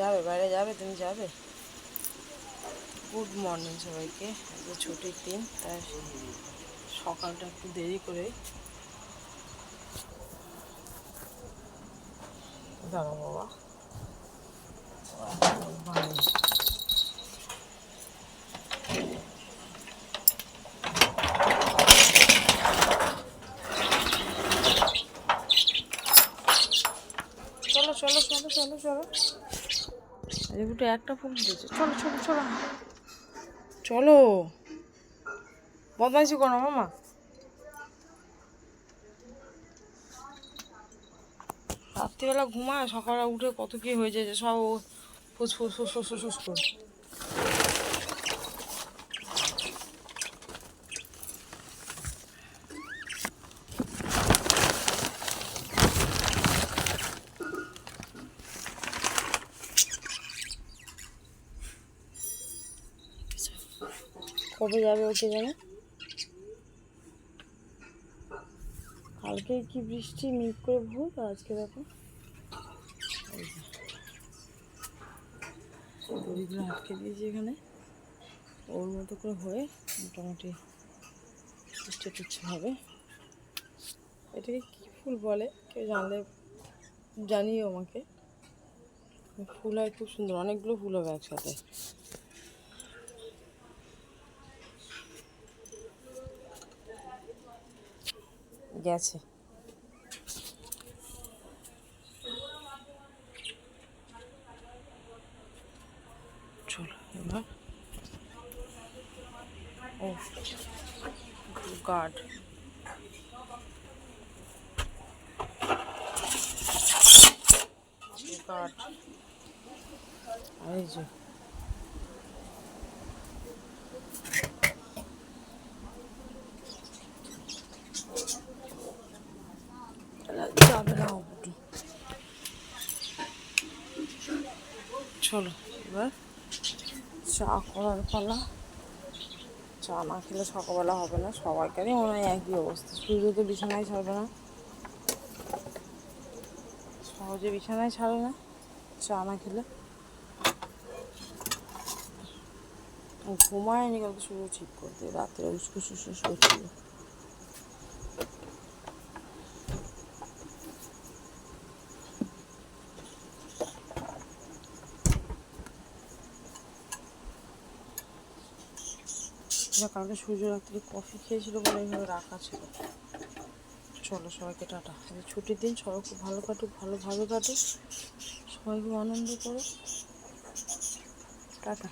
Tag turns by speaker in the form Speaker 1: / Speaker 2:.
Speaker 1: যাবে, বাইরে যাবে, তুমি যাবে? গুড মর্নিং সবাইকে আজকে ছুটির দিন, তাই সকালটা একটু দেরি করে দাঁড়া বাবা। চলো চলো চলো চলো চলো। দুটো একটা ফুল দিয়েছে চলো চলো চলো চলো বদমাইশি করো মামা রাত্রিবেলা ঘুমায় সকালে উঠে কত কি হয়ে যায় সব ফুস ফুস ফুস ফুস ফুস কবে যাবে ওকে জানে কালকে কি বৃষ্টি, মেঘ করে ভুল আজকে দেখো। দড়িগুলো আটকে দিয়েছি এখানে। ওর মতো করে হয়ে মোটামুটি উচ্ছে টুচ্ছে হবে এটাকে কি ফুল বলে? কেউ জানলে জানিও আমাকে। ফুল হয় খুব সুন্দর। অনেকগুলো ফুল হবে একসাথে। গেছে। চলো এবার। ও গার্ড গার্ড এই যে যাবে না একটু চলো, এবার চা করার পালা। চা না খেলে সকালবেলা হবে না, সবাইকারই মনে হয় একই অবস্থা। সূর্য তো বিছানায় ছাড়বে না। সহজে বিছানায় ছাড়ে না, চা না খেলে। ঘুমায়নি কালকে শুরু ঠিক করতে রাত্রে উস্কুস উস্কুস করছিল যা কালকে সূর্য রাত্রি কফি খেয়েছিল বলে এইভাবে রাখা ছিল। চলো সবাইকে টাটা। আজকে ছুটির দিন, সবাই খুব ভালো কাটুক ভালোভাবে কাটুক। সবাই খুব আনন্দ করো টাটা।